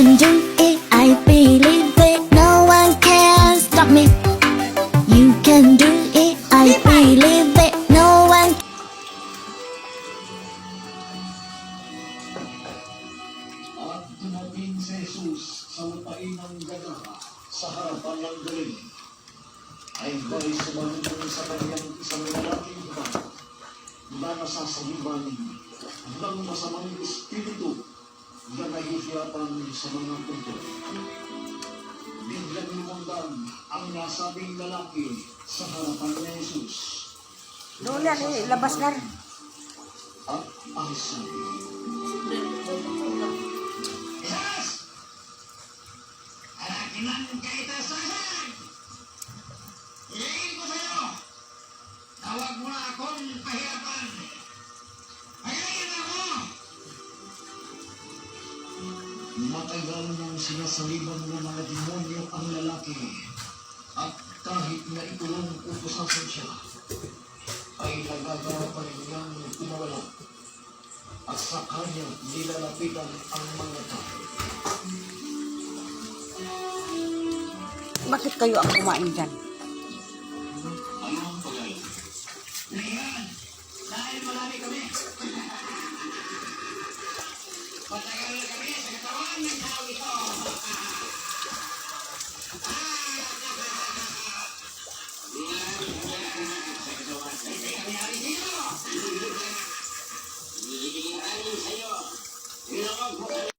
can do it, I believe it. No one can stop me. You can do it, I believe it. No one At dumating si Jesus sa lupain ng Gadara sa harapan ng galing. Ay may sumalubong sa kanyang isang lalaking babae na nasasaliban ng masamang espiritu na nahihiyapan sa mga punto. Biglang lumundan ang nasabing lalaki sa harapan ni Jesus. Yan eh, labas na. At ang sabi, Yes! Alakinan kaitasasan! Hilihin ko sa'yo! Tawag mo na akong pahirapan! Matagal niyang sinasaliban ng mga demonyo ang lalaki at kahit na ikulong utusasan siya, ay nagagawa pa rin niyang kumawala at sa kanya nilalapitan ang mga tao. Bakit kayo ang kumain dyan? 달려. 유명한